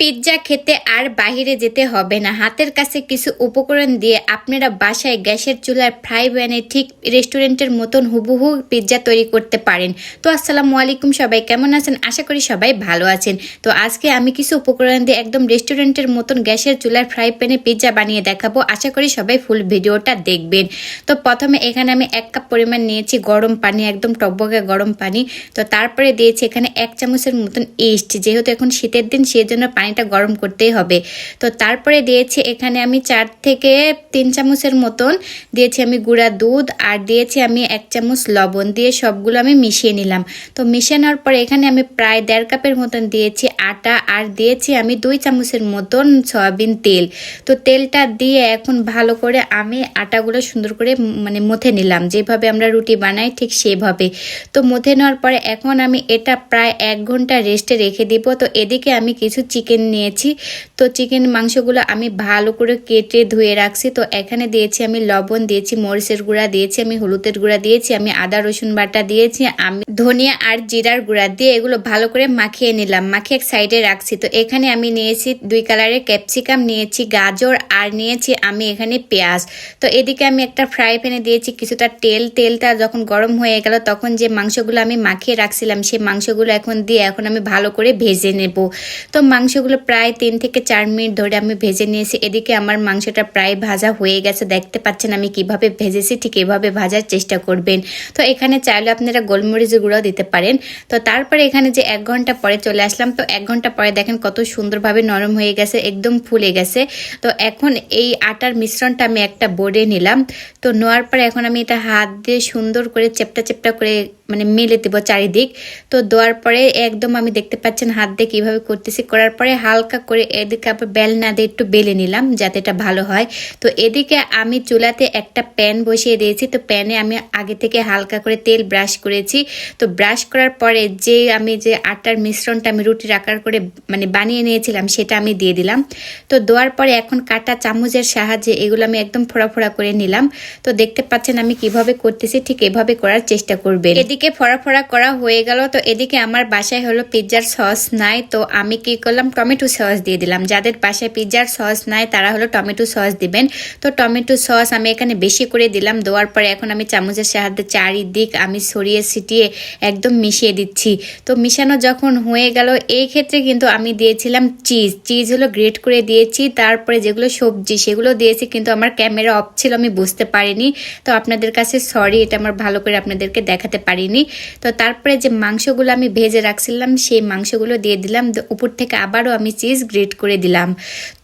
Pizza খেতে আর বাইরে যেতে হবে না। হাতের কাছে কিছু উপকরণ দিয়ে আপনারা বাসায় গ্যাসের চুলার ফ্রাই প্যানে ঠিক রেস্টুরেন্টের মতন হুবহু পিৎজা তৈরি করতে পারেন। তো আসসালামু আলাইকুম সবাই, কেমন আছেন? আশা করি সবাই ভালো আছেন। তো আজকে আমি কিছু উপকরণ দিয়ে একদম রেস্টুরেন্টের মতন গ্যাসের চুলার ফ্রাই প্যানে পিৎজা বানিয়ে দেখাবো। আশা করি সবাই ফুল ভিডিওটা দেখবেন। তো প্রথমে এখানে আমি এক কাপ পরিমাণ নিয়েছি গরম পানি, একদম টকবকে গরম পানি। তো তারপরে দিয়েছি এখানে এক চামচের মতন ইস্ট। যেহেতু এখন শীতের দিন সেই জন্য পানিটা গরম করতেই হবে। তো তারপরে দিয়েছি এখানে আমি চার থেকে তিন চামচের মতন। দিয়েছি আমি গুঁড়া দুধ আর দিয়েছি আমি এক চামচ লবণ দিয়ে সবগুলো আমি মিশিয়ে নিলাম। তো মিশানোর পরে এখানে আমি প্রায় দেড় কাপের মতন দিয়েছি আটা আর দিয়েছি আমি দুই চামচের মতন সয়াবিন তেল। তো তেলটা দিয়ে এখন ভালো করে আমি আটাগুলো সুন্দর করে মানে মথে নিলাম। যেভাবে আমরা রুটি বানাই ঠিক সেভাবে। তো মথে নেওয়ার পরে এখন আমি এটা প্রায় এক ঘণ্টা রেস্টে রেখে দিব। তো এদিকে আমি কিছু চিকেন নিয়েছি। তো চিকেন মাংসগুলো আমি ভালো করে কেটে ধুয়ে রাখছি। তো এখানে দিয়েছি আমি লবণ, দিয়েছি মরিচের গুঁড়া, দিয়েছি আমি হলুদের গুঁড়া, দিয়েছি আমি আদা, রসুন বাটা, দিয়েছি আমি ধনিয়া আর জিরার গুঁড়া দিয়ে এগুলো ভালো করে মাখিয়ে নিলাম। মাখিয়ে এক সাইডে রাখছি। তো এখানে আমি নিয়েছি দুই কালারের ক্যাপসিকাম, নিয়েছি গাজর আর নিয়েছি আমি এখানে পেঁয়াজ। তো এদিকে আমি একটা ফ্রাই প্যানে দিয়েছি কিছুটা তেল। তেলটা যখন গরম হয়ে গেল তখন যে মাংসগুলো আমি মাখিয়ে রাখছিলাম সেই মাংসগুলো এখন দিয়ে এখন আমি ভালো করে ভেজে নেব। তো মাংসগুলো প্রায় তিন থেকে চার মিনিট ধরে আমি ভেজে নিয়েছি। এদিকে আমার মাংসটা প্রায় ভাজা হয়ে গেছে। দেখতে পাচ্ছেন আমি কীভাবে ভেজেছি, ঠিক এভাবে ভাজার চেষ্টা করবেন। তো এখানে চাইলে আপনারা গোলমরিচ গুঁড়ো দিতে পারেন। তো তারপরে এখানে যে এক ঘণ্টা পরে চলে আসলাম, তো এক ঘণ্টা পরে দেখেন কত সুন্দরভাবে নরম হয়ে গেছে, একদম ফুলে গেছে। তো এখন এই আটার মিশ্রণটা আমি একটা বোর্ডে নিলাম। তো নেওয়ার পরে এখন আমি এটা হাত দিয়ে সুন্দর করে চেপটা চেপটা করে মানে মেলে দেবো চারিদিক। তো দেওয়ার পরে একদম আমি দেখতে পাচ্ছেন হাত দিয়ে কীভাবে করতেছি, করার পরে হালকা করে এদিকে আবার বেলনা দিয়ে একটু বেলে নিলাম যাতে এটা ভালো হয়। তো এদিকে আমি চুলাতে একটা প্যান বসিয়ে দিয়েছি। তো প্যানে আমি আগে থেকে হালকা করে তেল ব্রাশ করেছি। তো ব্রাশ করার পরে যে আমি যে আটার মিশ্রণটা আমি রুটির আকার করে মানে বানিয়ে নিয়েছিলাম সেটা আমি দিয়ে দিলাম। তো দেওয়ার পরে এখন কাটা চামচের সাহায্যে এগুলো আমি একদম ফোড়া করে নিলাম। তো দেখতে পাচ্ছেন আমি কীভাবে করতেছি, ঠিক এভাবে করার চেষ্টা করবেন। এদিকে ফোড়া করা হয়ে গেল। তো এদিকে আমার বাসায় হলো পিৎজার সস নাই। তো আমি কি করলাম, টমেটো সস দিয়ে দিলাম। যাদের বাসায় পিৎজার সস নাই, তারা হলো টমেটো সস দিবেন। তো টমেটো সস আমি এখানে বেশি করে দিলাম। দেওয়ার পরে এখন আমি চামচের সাহায্যে চারিদিক আমি সরিয়ে ছিটিয়ে একদম মিশিয়ে দিচ্ছি। তো মিশানো যখন হয়ে গেল, এই ক্ষেত্রে কিন্তু আমি দিয়েছিলাম চিজ। চিজ হলো গ্রেট করে দিয়েছি। তারপরে যেগুলো সবজি, সেগুলো দিয়েছি, কিন্তু আমার ক্যামেরা অফ ছিল, আমি বুঝতে পারিনি। তো আপনাদের কাছে সরি, এটা আমার ভালো করে আপনাদেরকে দেখাতে পারিনি। তো তারপরে যে মাংসগুলো আমি ভেজে রাখছিলাম, সেই মাংসগুলো দিয়ে দিলাম। উপর থেকে আবারও আমি চিজ গ্রেট করে দিলাম।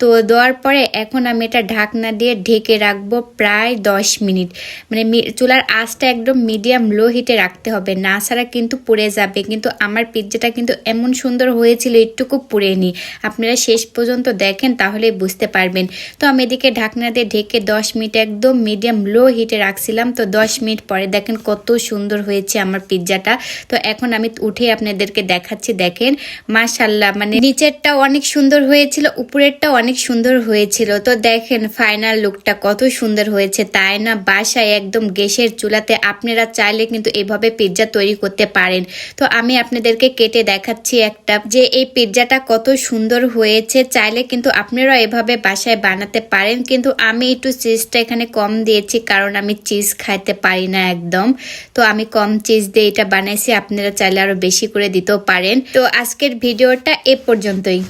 তো দেওয়ার পরে এখন আমি এটা ঢাকনা দিয়ে ঢেকে রাখব প্রায় দশ মিনিট। মানে চুলার আঁচটা একদম মিডিয়াম লো হিটে রাখতে হবে। না ছাড়া কিন্তু পুড়ে যাবে। কিন্তু আমার পিৎজাটা কিন্তু এমন সুন্দর হয়েছিল, একটুকু পুড়েনি। আপনারা শেষ পর্যন্ত দেখেন তাহলে বুঝতে পারবেন। তো আমি এদিকে ঢাকনা দিয়ে ঢেকে দশ মিনিট একদম মিডিয়াম লো হিটে রাখছিলাম। তো দশ মিনিট পরে দেখেন কত সুন্দর হয়েছে আমার পিৎজাটা তো এখন আমি উঠে আপনাদেরকে দেখাচ্ছি, দেখেন। মাশাল্লাহ মানে নিচেরটা অনেক সুন্দর হয়েছিল, উপরেরটাও অনেক সুন্দর হয়েছিল। তো দেখেন ফাইনাল লুকটা কত সুন্দর হয়েছে, তাই না? বাসায় একদম গ্যাসের চুলাতে আপনারা চাইলে কিন্তু এভাবে পিৎজা তৈরি করতে পারেন। তো আমি আপনাদেরকে কেটে দেখাচ্ছি একটা, যে এই পিৎজাটা কত সুন্দর হয়েছে, চাইলে কিন্তু আপনারা এভাবে বাসায় বানাতে পারেন। কিন্তু আমি একটু চিজটা এখানে কম দিয়েছি, কারণ আমি চিজ খাইতে পারি না একদম। তো আমি কম চিজ দিয়ে এটা বানাইছি, আপনারা চাইলে আরও বেশি করে দিতেও পারেন। তো আজকের ভিডিওটা এ পর্যন্তই।